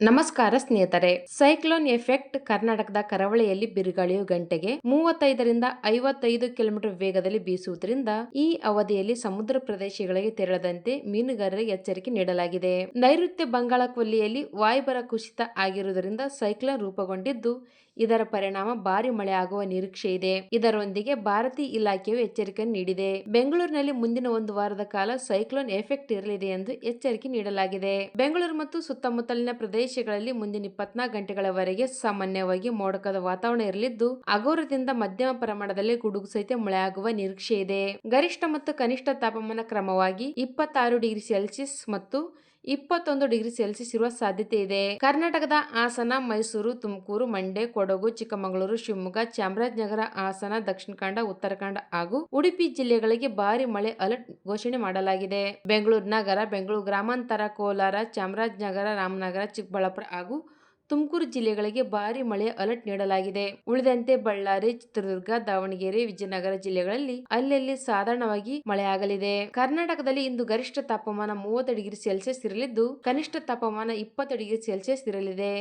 ನಮಸ್ಕಾರ ಸ್ನೇಹಿತರೆ. Cyclone effect ಕರ್ನಾಟಕದ ಕರಾವಳಿಯಲ್ಲಿ ಬಿರುಗಾಳಿಯು ಗಂಟೆಗೆ ಮೂವತ್ತೈದರಿಂದ ಐವತ್ತೈದು ಕಿಲೋಮೀಟರ್ ವೇಗದಲ್ಲಿ ಬೀಸುವುದರಿಂದ ಈ ಅವಧಿಯಲ್ಲಿ ಸಮುದ್ರ ಪ್ರದೇಶಗಳಿಗೆ ತೆರಳದಂತೆ ಮೀನುಗಾರರಿಗೆ ಎಚ್ಚರಿಕೆ ನೀಡಲಾಗಿದೆ. ನೈಋತ್ಯ ಬಂಗಾಳ ಕೊಲ್ಲಿಯಲ್ಲಿ ವಾಯುಭಾರ ಕುಸಿತ ಆಗಿರುವುದರಿಂದ ಸೈಕ್ಲೋನ್ ರೂಪುಗೊಂಡಿದ್ದು, ಇದರ ಪರಿಣಾಮ ಭಾರಿ ಮಳೆ ಆಗುವ ನಿರೀಕ್ಷೆ ಇದೆ. ಇದರೊಂದಿಗೆ ಭಾರತೀಯ ಇಲಾಖೆಯು ಎಚ್ಚರಿಕೆ ನೀಡಿದೆ. ಬೆಂಗಳೂರಿನಲ್ಲಿ ಮುಂದಿನ ಒಂದು ವಾರದ ಕಾಲ ಸೈಕ್ಲೋನ್ ಎಫೆಕ್ಟ್ ಇರಲಿದೆ ಎಂದು ಎಚ್ಚರಿಕೆ ನೀಡಲಾಗಿದೆ. ಬೆಂಗಳೂರು ಮತ್ತು ಸುತ್ತಮುತ್ತಲಿನ ಪ್ರದೇಶಗಳಲ್ಲಿ ಮುಂದಿನ ಇಪ್ಪತ್ನಾಲ್ಕು ಗಂಟೆಗಳವರೆಗೆ ಸಾಮಾನ್ಯವಾಗಿ ಮೋಡಕದ ವಾತಾವರಣ ಇರಲಿದ್ದು ಅಗೋರದಿಂದ ಮಧ್ಯಮ ಪ್ರಮಾಣದಲ್ಲಿ ಗುಡುಗು ಸಹಿತ ಮಳೆಯಾಗುವ ನಿರೀಕ್ಷೆ ಇದೆ. ಗರಿಷ್ಠ ಮತ್ತು ಕನಿಷ್ಠ ತಾಪಮಾನ ಕ್ರಮವಾಗಿ ಇಪ್ಪತ್ತಾರು ಡಿಗ್ರಿ ಸೆಲ್ಸಿಯಸ್ ಮತ್ತು ಇಪ್ಪತ್ತೊಂದು ಡಿಗ್ರಿ ಸೆಲ್ಸಿಯಸ್ ಇರುವ ಸಾಧ್ಯತೆ ಇದೆ. ಕರ್ನಾಟಕದ ಹಾಸನ, ಮೈಸೂರು, ತುಮಕೂರು, ಮಂಡ್ಯ, ಕೊಡಗು, ಚಿಕ್ಕಮಗಳೂರು, ಶಿವಮೊಗ್ಗ, ಚಾಮರಾಜನಗರ ಹಾಸನ, ದಕ್ಷಿಣ ಕನ್ನಡ ಉತ್ತರಾಖಂಡ ಹಾಗೂ ಉಡುಪಿ ಜಿಲ್ಲೆಗಳಿಗೆ ಭಾರಿ ಮಳೆ ಅಲರ್ಟ್ ಘೋಷಣೆ ಮಾಡಲಾಗಿದೆ. ಬೆಂಗಳೂರು ನಗರ, ಬೆಂಗಳೂರು ಗ್ರಾಮಾಂತರ, ಕೋಲಾರ, ಚಾಮರಾಜನಗರ, ರಾಮನಗರ, ಚಿಕ್ಕಬಳ್ಳಾಪುರ ಹಾಗೂ ತುಮಕೂರು ಜಿಲ್ಲೆಗಳಿಗೆ ಭಾರಿ ಮಳೆ ಅಲರ್ಟ್ ನೀಡಲಾಗಿದೆ. ಉಳಿದಂತೆ ಬಳ್ಳಾರಿ, ಚಿತ್ರದುರ್ಗ, ದಾವಣಗೆರೆ, ವಿಜಯನಗರ ಜಿಲ್ಲೆಗಳಲ್ಲಿ ಅಲ್ಲಲ್ಲಿ ಸಾಧಾರಣವಾಗಿ ಮಳೆಯಾಗಲಿದೆ. ಕರ್ನಾಟಕದಲ್ಲಿ ಇಂದು ಗರಿಷ್ಠ ತಾಪಮಾನ ಮೂವತ್ತು ಡಿಗ್ರಿ ಸೆಲ್ಸಿಯಸ್ ಇರಲಿದ್ದು, ಕನಿಷ್ಠ ತಾಪಮಾನ ಇಪ್ಪತ್ತು ಡಿಗ್ರಿ ಸೆಲ್ಸಿಯಸ್ ಇರಲಿದೆ.